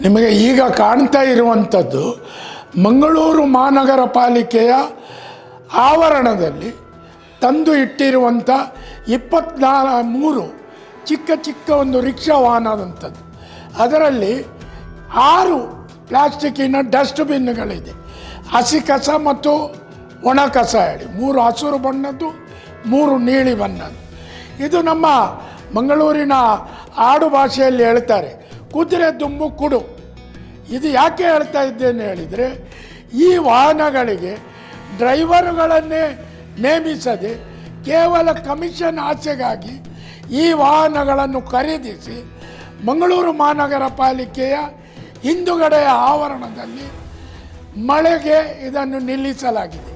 ನಿಮಗೆ ಈಗ ಕಾಣ್ತಾ ಇರುವಂಥದ್ದು ಮಂಗಳೂರು ಮಹಾನಗರ ಪಾಲಿಕೆಯ ಆವರಣದಲ್ಲಿ ತಂದು ಇಟ್ಟಿರುವಂಥ ಇಪ್ಪತ್ನಾಲ ಮೂರು ಚಿಕ್ಕ ಚಿಕ್ಕ ಒಂದು ರಿಕ್ಷಾ ವಾಹನದಂಥದ್ದು ಅದರಲ್ಲಿ ಆರು ಪ್ಲಾಸ್ಟಿಕ್ಕಿನ ಡಸ್ಟ್ಬಿನ್ಗಳಿದೆ. ಹಸಿ ಕಸ ಮತ್ತು ಒಣ ಕಸ ಹೇಳಿ, ಮೂರು ಹಸಿರು ಬಣ್ಣದ್ದು, ಮೂರು ನೀಲಿ ಬಣ್ಣದ್ದು. ಇದು ನಮ್ಮ ಮಂಗಳೂರಿನ ಆಡು ಭಾಷೆಯಲ್ಲಿ ಹೇಳ್ತಾರೆ ಕುದುರೆ ದುಂಬು ಕುಡು. ಇದು ಯಾಕೆ ಹೇಳ್ತಾ ಇದ್ದೇನೆ ಹೇಳಿದರೆ, ಈ ವಾಹನಗಳಿಗೆ ಡ್ರೈವರುಗಳನ್ನೇ ನೇಮಿಸದೆ ಕೇವಲ ಕಮಿಷನ್ ಆಸೆಗಾಗಿ ಈ ವಾಹನಗಳನ್ನು ಖರೀದಿಸಿ ಮಂಗಳೂರು ಮಹಾನಗರ ಪಾಲಿಕೆಯ ಹಿಂದುಗಡೆಯ ಆವರಣದಲ್ಲಿ ಮಳೆಗೆ ಇದನ್ನು ನಿಲ್ಲಿಸಲಾಗಿದೆ.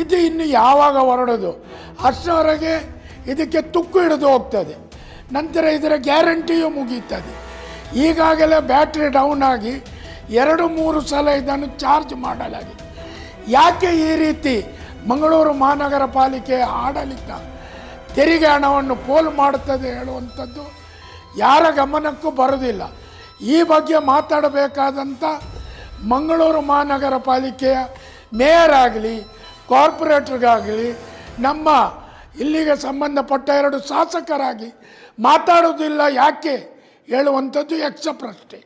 ಇದು ಇನ್ನು ಯಾವಾಗ ಹೊರಡೋದು? ಅಷ್ಟರವರೆಗೆ ಇದಕ್ಕೆ ತುಕ್ಕು ಹಿಡಿದು ಹೋಗ್ತದೆ. ನಂತರ ಇದರ ಗ್ಯಾರಂಟಿಯು ಮುಗೀತದೆ ಈಗಾಗಲೇ ಬ್ಯಾಟ್ರಿ ಡೌನ್ ಆಗಿ ಎರಡು ಮೂರು ಸಲ ಇದನ್ನು ಚಾರ್ಜ್ ಮಾಡಲಾಗಿದೆ. ಯಾಕೆ ಈ ರೀತಿ ಮಂಗಳೂರು ಮಹಾನಗರ ಪಾಲಿಕೆ ಆಡಳಿತ ತೆರಿಗೆ ಹಣವನ್ನು ಪೋಲು ಮಾಡುತ್ತದೆ ಹೇಳುವಂಥದ್ದು ಯಾರ ಗಮನಕ್ಕೂ ಬರೋದಿಲ್ಲ ಈ ಬಗ್ಗೆ ಮಾತಾಡಬೇಕಾದಂಥ ಮಂಗಳೂರು ಮಹಾನಗರ ಪಾಲಿಕೆಯ ಮೇಯರ್ ಆಗಲಿ, ಕಾರ್ಪೊರೇಟ್ರಿಗಾಗಲಿ, ನಮ್ಮ ಇಲ್ಲಿಗೆ ಸಂಬಂಧಪಟ್ಟ ಎರಡು ಶಾಸಕರಾಗಿ ಮಾತಾಡೋದಿಲ್ಲ ಯಾಕೆ? ಹೇಳುವಂಥದ್ದು ಯಕ್ಷ ಪ್ರಶ್ನೆ